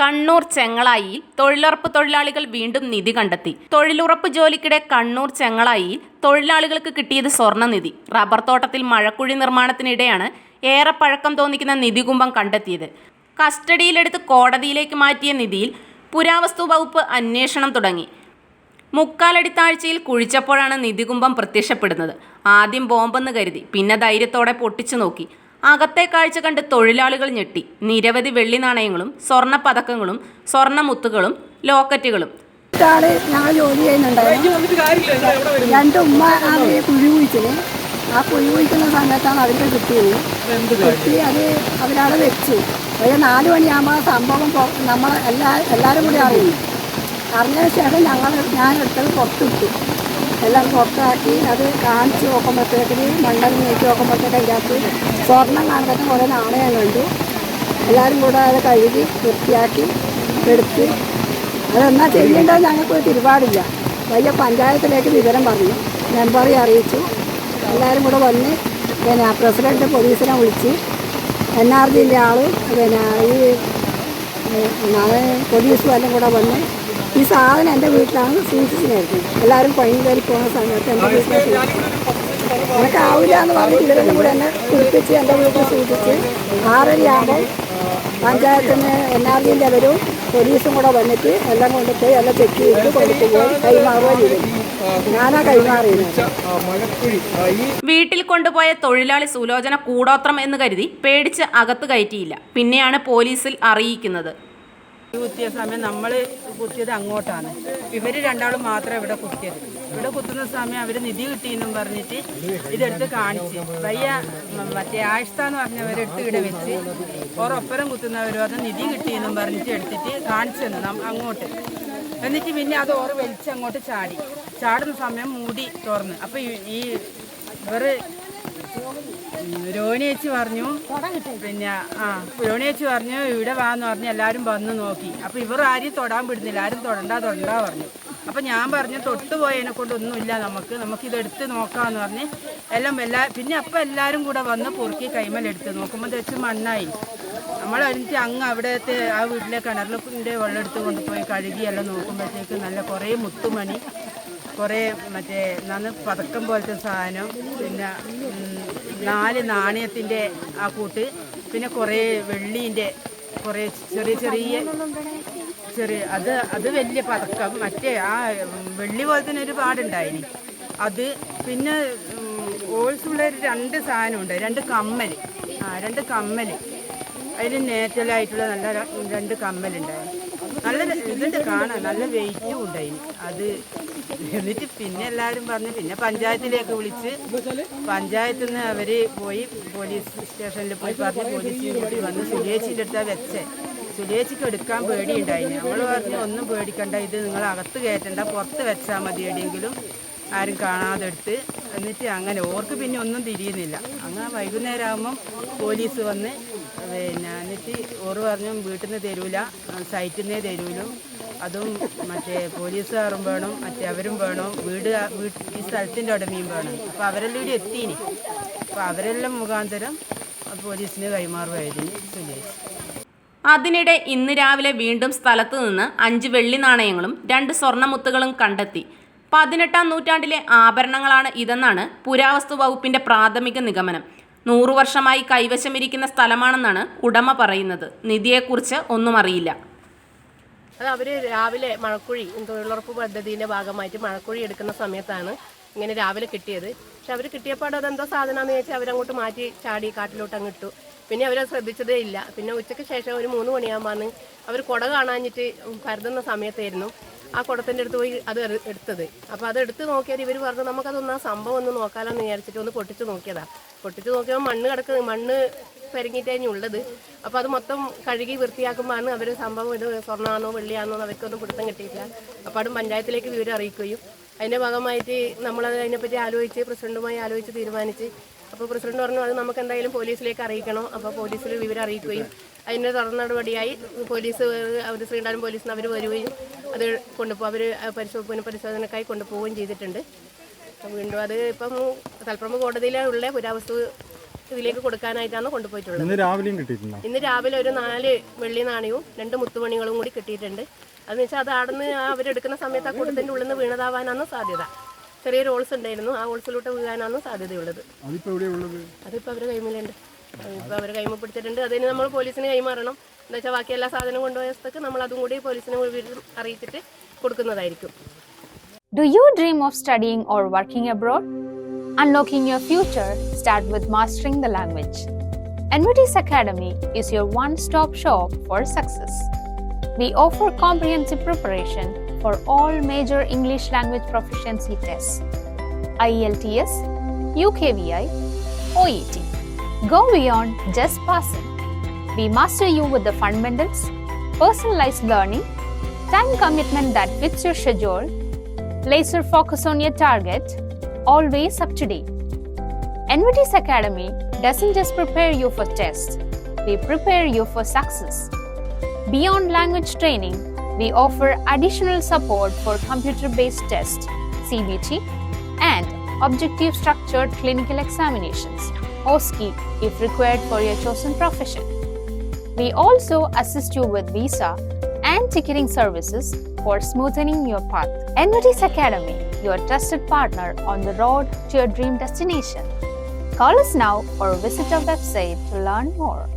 കണ്ണൂർ ചെങ്ങളായി തൊഴിലുറപ്പ് തൊഴിലാളികൾ വീണ്ടും നിധി കണ്ടെത്തി. തൊഴിലുറപ്പ് ജോലിക്കിടെ കണ്ണൂർ ചെങ്ങളായി തൊഴിലാളികൾക്ക് കിട്ടിയത് സ്വർണനിധി റബ്ബർ തോട്ടത്തിൽ മഴക്കുഴി നിർമ്മാണത്തിനിടെയാണ് ഏറെ പഴക്കം തോന്നിക്കുന്ന നിധികുംഭം കണ്ടെത്തിയത്. കസ്റ്റഡിയിലെടുത്ത് കോടതിയിലേക്ക് മാറ്റിയ നിധിയിൽ പുരാവസ്തു വകുപ്പ് അന്വേഷണം തുടങ്ങി. മുക്കാലടി താഴ്ചയിൽ കുഴിച്ചപ്പോഴാണ് നിധികുംഭം പ്രത്യക്ഷപ്പെടുന്നത്. ആദ്യം ബോംബെന്ന് കരുതി പിന്നെ ധൈര്യത്തോടെ പൊട്ടിച്ചു നോക്കി. അകത്തെ കാഴ്ച കണ്ട് തൊഴിലാളികൾ ഞെട്ടി. നിരവധി വെള്ളി നാണയങ്ങളും സ്വർണ പതക്കങ്ങളും സ്വർണമുത്തുകളും ലോക്കറ്റുകളും. ആൾ ഞങ്ങൾ ജോലി ചെയ്യുന്നുണ്ടായിരുന്നു രണ്ട് ഉമ്മ ആണ് കുഴി കുഴിച്ചത്. ആ കുഴി കുഴിക്കുന്ന സമയത്താണ് അവർക്ക് കിട്ടിയത്. കിട്ടി അത് അവരവിടെ വെച്ചു. ഒരു നാല് മണിയാകുമ്പോൾ സംഭവം നമ്മൾ എല്ലാ എല്ലാവരും കൂടി അറിയും അറിഞ്ഞതിന് ശേഷം ഞങ്ങൾ ഞാൻ എടുത്തത് പുറത്തിട്ടു എല്ലാം പുറത്താക്കി അത് കാണിച്ച് നോക്കുമ്പോഴത്തേക്കിന് മണ്ഡലം നീക്കി നോക്കുമ്പോഴത്തേക്ക് അതിനകത്ത് സ്വർണം കാണുന്നതും കുറേ നാണയം കണ്ടു. എല്ലാവരും കൂടെ അത് കഴുകി വൃത്തിയാക്കി എടുത്ത് അതെന്നാ ചെയ്യേണ്ടത് ഞങ്ങൾക്ക് ഒരു തിരുപാടില്ല. വലിയ പഞ്ചായത്തിലേക്ക് വിവരം പറഞ്ഞു. മെമ്പറെ അറിയിച്ചു. എല്ലാവരും കൂടെ വന്ന് പിന്നെ പ്രസിഡന്റ് പോലീസിനെ വിളിച്ച് എൻ ആർ ജിന്റെ ആൾ പിന്നെ ഈ പോലീസും കൂടെ വന്ന് ഈ സാധനം എന്റെ വീട്ടിലാണ് സൂക്ഷിച്ചിരുന്നത് എല്ലാവരും പണി കയറി പോകുന്ന സമയത്ത് എന്റെ വീട്ടിൽ എനിക്ക് ആവില്ല എന്ന് പറഞ്ഞ് ഇവരെല്ലാം കൂടെ എന്നെ കുളിപ്പിച്ച് എന്റെ വീട്ടിൽ സൂക്ഷിച്ച് ആറരയാകുമ്പോൾ പഞ്ചായത്തിന് എൻ ആർ ജിന്റെ അവരും പോലീസും കൂടെ വന്നിട്ട് എല്ലാം കൊണ്ടുപോയി എല്ലാം ചെക്ക് ചെയ്ത് കൊണ്ടുപോയി കൈമാറുകയും ചെയ്തു. വീട്ടിൽ കൊണ്ടുപോയ തൊഴിലാളി സുലോചന കൂടോത്രം എന്ന് കരുതി പേടിച്ച് അകത്ത് കയറ്റിയില്ല. പിന്നെയാണ് പോലീസിൽ അറിയിക്കുന്നത്. കുത്തിയ സമയം നമ്മൾ കുത്തിയത് അങ്ങോട്ടാണ്. ഇവർ രണ്ടാളും മാത്രമേ ഇവിടെ കുത്തിയത്. ഇവിടെ കുത്തുന്ന സമയം അവർ നിധി കിട്ടിയെന്നും പറഞ്ഞിട്ട് ഇതെടുത്ത് കാണിച്ച്. വയ്യ മറ്റേ ആഴ്ച എന്ന് പറഞ്ഞവരെടുത്ത് ഇവിടെ വെച്ച് ഓറൊപ്പരം കുത്തുന്നവരും അത് നിധി കിട്ടിയെന്നും പറഞ്ഞിട്ട് എടുത്തിട്ട് കാണിച്ചു അങ്ങോട്ട്. എന്നിട്ട് പിന്നെ അത് ഓറ് വലിച്ച് അങ്ങോട്ട് ചാടി. ചാടുന്ന സമയം മൂടി തുറന്ന്. അപ്പോൾ ഈ ഇവർ രോഹിണി ചേച്ചി പറഞ്ഞു പിന്നെ ആ രോഹിണി ചേച്ചി പറഞ്ഞു ഇവിടെ വാന്ന് പറഞ്ഞു എല്ലാവരും വന്ന് നോക്കി. അപ്പൊ ഇവർ ആരും തൊടാൻ വിടുന്നില്ല. ആരും തൊടണ്ട തൊടണ്ട പറഞ്ഞു. അപ്പൊ ഞാൻ പറഞ്ഞു തൊട്ട് പോയതിനെ കൊണ്ടൊന്നുമില്ല നമുക്ക്. നമുക്ക് ഇത് എടുത്ത് നോക്കാന്ന് പറഞ്ഞ് എല്ലാം എല്ലാ പിന്നെ അപ്പൊ എല്ലാവരും കൂടെ വന്ന് പൊറുക്കി കൈമലെടുത്ത് നോക്കുമ്പോൾ തെച്ച് മണ്ണായി. നമ്മൾ എന്നിട്ട് അങ്ങ് അവിടത്തെ ആ വീട്ടിലെ കിണറിലെ വെള്ളം എടുത്ത് കൊണ്ടുപോയി കഴുകി എല്ലാം നോക്കുമ്പോഴത്തേക്ക് നല്ല കുറേ മുത്തുമണി. കുറേ മറ്റേ നന്ന് പതക്കം പോലത്തെ സാധനം പിന്നെ നാല് നാണയത്തിന്റെ ആ കൂട്ട് പിന്നെ കുറേ വെള്ളീന്റെ കുറേ ചെറിയ ചെറിയ ചെറിയ അത് അത് വലിയ പതക്കം. മറ്റേ ആ വെള്ളി പോലെ തന്നെ ഒരു പാടുണ്ടായിനി. അത് പിന്നെ ഓൾസുള്ള രണ്ട് സാധനമുണ്ട്. രണ്ട് കമ്മൽ ആ രണ്ട് കമ്മൽ അതിൽ നേറ്റലായിട്ടുള്ള നല്ല രണ്ട് കമ്മലുണ്ടായിരുന്നു നല്ല ഇതുണ്ട് കാണാൻ. നല്ല വെയിറ്റും ഉണ്ടായിരുന്നു അത് എന്നിട്ട് പിന്നെ എല്ലാവരും പറഞ്ഞു പിന്നെ പഞ്ചായത്തിലേക്ക് വിളിച്ച് പഞ്ചായത്തിൽ നിന്ന് അവർ പോയി പോലീസ് സ്റ്റേഷനിൽ പോയി പറഞ്ഞ് പോലീസ് കൂട്ടി വന്ന് സുരേഷിന്റെ അടുത്താണ് വെച്ചേ. സുരേഷിക്ക് എടുക്കാൻ പേടിയുണ്ടായിന്. നമ്മൾ പറഞ്ഞു ഒന്നും പേടിക്കണ്ട ഇത് നിങ്ങൾ അകത്ത് കയറ്റണ്ട പുറത്ത് വെച്ചാൽ മതി എവിടെയെങ്കിലും ആരും കാണാതെ എടുത്ത് എന്നിട്ട് അങ്ങനെ ഓർക്ക് പിന്നെ ഒന്നും തിരിയുന്നില്ല. അങ്ങനെ വൈകുന്നേരം ആകുമ്പം പോലീസ് വന്ന് പിന്നെ എന്നിട്ട് ഓറ് പറഞ്ഞു വീട്ടിൽ നിന്ന് തരൂല സൈറ്റിൽ നിന്നേ തരൂലും. അതും മറ്റേ പോലീസുകാരും വേണം മറ്റേ അവരും വേണം. വീട് ഈ സ്ഥലത്തിന്റെ ഉടമയും വേണം. അപ്പോൾ അവരെല്ലാം ഇവിടെ എത്തിയിനി അപ്പോൾ അവരെല്ലാം മുഖാന്തരം പോലീസിന് കൈമാറുമായിരുന്നു സുരേഷ് അതിനിടെ ഇന്ന് രാവിലെ വീണ്ടും സ്ഥലത്ത് നിന്ന് അഞ്ച് വെള്ളി നാണയങ്ങളും രണ്ട് സ്വർണമുത്തുകളും കണ്ടെത്തി. പതിനെട്ടാം നൂറ്റാണ്ടിലെ ആഭരണങ്ങളാണ് ഇതെന്നാണ് പുരാവസ്തു വകുപ്പിന്റെ പ്രാഥമിക നിഗമനം. നൂറു വർഷമായി കൈവശമിരിക്കുന്ന സ്ഥലമാണെന്നാണ് ഉടമ പറയുന്നത്. നിധിയെക്കുറിച്ച് ഒന്നും അറിയില്ല. അത് അവർ രാവിലെ മഴക്കുഴി തൊഴിലുറപ്പ് പദ്ധതിയുടെ ഭാഗമായിട്ട് മഴക്കുഴി എടുക്കുന്ന സമയത്താണ് ഇങ്ങനെ രാവിലെ കിട്ടിയത്. പക്ഷെ അവർ കിട്ടിയപ്പോൾ അതെന്തോ സാധനമാണെന്ന് ചോദിച്ചാൽ അവരങ്ങോട്ട് മാറ്റി ചാടി കാട്ടിലോട്ട് അങ്ങ് ഇട്ടു. പിന്നെ അവരത് ശ്രദ്ധിച്ചതേ ഇല്ല. പിന്നെ ഉച്ചയ്ക്ക് ശേഷം ഒരു മൂന്ന് മണിയാകുമ്പോൾ അവർ കുട കാണാഞ്ഞിട്ട് കരുതുന്ന സമയത്തായിരുന്നു. ആ കുടത്തിന്റെ അടുത്ത് പോയി അത് എട് എടുത്തത്. അപ്പോൾ അത് എടുത്ത് നോക്കിയാൽ ഇവർ പറഞ്ഞു നമുക്കതൊന്ന് ആ സംഭവം ഒന്ന് നോക്കാമെന്ന് വിചാരിച്ചിട്ട് ഒന്ന് പൊട്ടിച്ച് നോക്കിയതാ. പൊട്ടിച്ച് നോക്കിയപ്പോൾ മണ്ണ് കിടക്ക് മണ്ണ് പെരങ്ങിയിട്ടാണ് ഉള്ളത്. അപ്പോൾ അത് മൊത്തം കഴുകി വൃത്തിയാക്കുമ്പോഴാണ് അവർ സംഭവം ഇത് സ്വർണമാണോ വെള്ളിയാണോ എന്ന് അവർക്കൊന്നും പിടുത്തം കിട്ടിയില്ല അപ്പോൾ അതും പഞ്ചായത്തിലേക്ക് വിവരം അറിയിക്കുകയും അതിന്റെ ഭാഗമായിട്ട് നമ്മളത് അതിനെപ്പറ്റി ആലോചിച്ച് പ്രസിഡന്റുമായി ആലോചിച്ച് തീരുമാനിച്ച് അപ്പോൾ പ്രസിഡന്റ് പറഞ്ഞു അത് നമുക്ക് എന്തായാലും പോലീസിലേക്ക് അറിയിക്കണം. അപ്പോൾ പോലീസിൽ വിവരം അറിയിക്കുകയും അതിന്റെ തുടർ നടപടിയായി പോലീസ് അവർ ശ്രീണ്ടാനും പോലീസിന് അവർ വരികയും അത് കൊണ്ടുപോകും. അവർ പരിശോ പുനഃപരിശോധനക്കായി കൊണ്ടുപോവുകയും ചെയ്തിട്ടുണ്ട്. വീണ്ടും അത് ഇപ്പം തൽപ്രമ കോടതിയിലുള്ള പുരാവസ്തു ഇതിലേക്ക് കൊടുക്കാനായിട്ടാണ് കൊണ്ടുപോയിട്ടുള്ളത്. ഇന്ന് രാവിലെയും കിട്ടിയിട്ടുണ്ട്? ഇന്ന് രാവിലെ ഒരു നാല് വെള്ളി നാണയവും രണ്ട് മുത്തുമണികളും കൂടി കിട്ടിയിട്ടുണ്ട്. അതെന്ന് വെച്ചാൽ അത് ആടുന്ന് അവരെടുക്കുന്ന സമയത്ത് ആ കൂട്ടത്തിന്റെ ഉള്ളിൽ നിന്ന് വീണതാവാനാണ് സാധ്യത. ചെറിയൊരു ഹോൾസ് ഉണ്ടായിരുന്നു. ആ ഹോൾസിലോട്ട് വീഴാനാണ് സാധ്യതയുള്ളത്. അതിപ്പോൾ അവരുടെ കൈമിലുണ്ട്. ഇപ്പോൾ അവർ കൈമ പിടിച്ചിട്ടുണ്ട് അതിന് നമ്മൾ പോലീസിന് കൈമാറണം എന്താ വെച്ചാൽ ബാക്കി എല്ലാ സാധനവും കൊണ്ടുപോയ നമ്മൾ അതും കൂടി പോലീസിനെ അറിയിച്ചിട്ട് കൊടുക്കുന്നതായിരിക്കും Do you dream of studying or working abroad? Unlocking your future start with mastering the language. NVT's Academy is your one-stop shop for success. We offer comprehensive preparation for all major English language proficiency tests. IELTS, UKVI, OET. Go beyond just passing. We master you with the fundamentals, personalized learning, time commitment that fits your schedule, laser focus on your target, always up to date. NVT's Academy doesn't just prepare you for tests, we prepare you for success. Beyond language training, we offer additional support for computer based tests, CBT, and objective structured clinical examinations, OSCE, if required for your chosen profession. We also assist you with visa and ticketing services for smoothing your path. NVT's Academy, your trusted partner on the road to your dream destination. Call us now or visit our website to learn more.